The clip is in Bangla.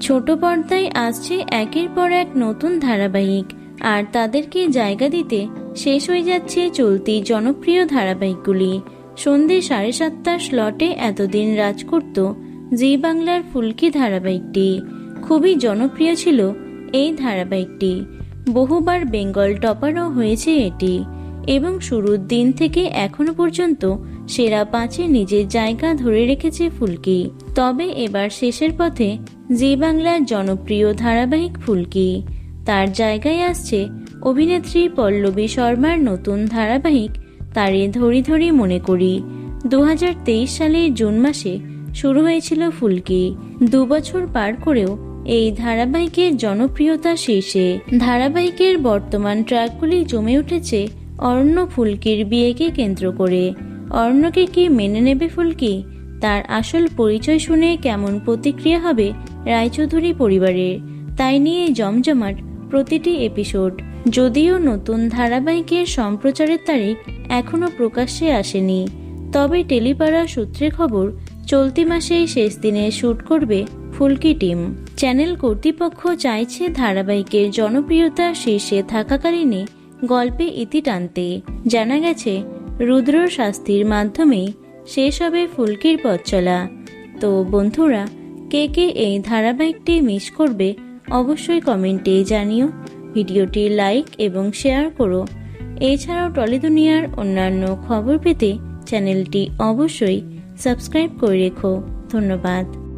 ছোট পর্দায় আসছে একের পর এক নতুন ধারাবাহিক। আর তাদেরকে জায়গা দিতে শেষ হয়ে যাচ্ছে চলতি জনপ্রিয় ধারাবাহিকগুলি। সন্ধে সাড়ে সাতটার স্লটে এতদিন রাজ করত জি বাংলার ফুলকি ধারাবাহিকটি। খুবই জনপ্রিয় ছিল এই ধারাবাহিকটি। বহুবার বেঙ্গল টপারও হয়েছে এটি। এবং শুরুর দিন থেকে এখনও পর্যন্ত সেরা পাঁচে নিজের জায়গা ধরে রেখেছে ফুলকি। তবে এবার শেষের পথে জি বাংলার জনপ্রিয় ধারাবাহিক ফুলকি। তার জায়গায় আসছে অভিনেত্রী পল্লবী শর্মার নতুন ধারাবাহিক তারে ধরি ধরি মনে করি। দু সালের জুন মাসে শুরু হয়েছিল ফুলকি। দু বছর পার করেও এই ধারাবাহিকের জনপ্রিয়তা শীর্ষে। ধারাবাহিকের বর্তমান ট্র্যাকগুলি জমে উঠেছে অরণ্য ফুলকির বিয়েকে কেন্দ্র করে। অরণ্যকে কি মেনে নেবে ফুলকি? তার আসল পরিচয় শুনে কেমন প্রতিক্রিয়া হবে রায়চৌধুরী পরিবারের? তাই নিয়ে জমজমাট প্রতিটি এপিসোড। যদিও নতুন ধারাবাহিকের সম্প্রচারের তারিখ এখনও প্রকাশ্যে আসেনি, তবে টেলিপাড়া সূত্রে খবর, চলতি মাসেই শেষ দিনে শ্যুট করবে ফুলকি টিম। চ্যানেল কর্তৃপক্ষ চাইছে ধারাবাহিকের জনপ্রিয়তা শীর্ষে থাকাকালীনই গল্পে ইতি টানতে। জানা গেছে রুদ্র শাস্তির মাধ্যমে শেষ হবে ফুলকির পথ চলা। তো বন্ধুরা, কে কে এই ধারাবাহিকটি মিস করবে অবশ্যই কমেন্টে জানিও। ভিডিওটি লাইক এবং শেয়ার করো। এছাড়াও টলি দুনিয়ার অন্যান্য খবর পেতে চ্যানেলটি অবশ্যই সাবস্ক্রাইব করে রেখো। ধন্যবাদ।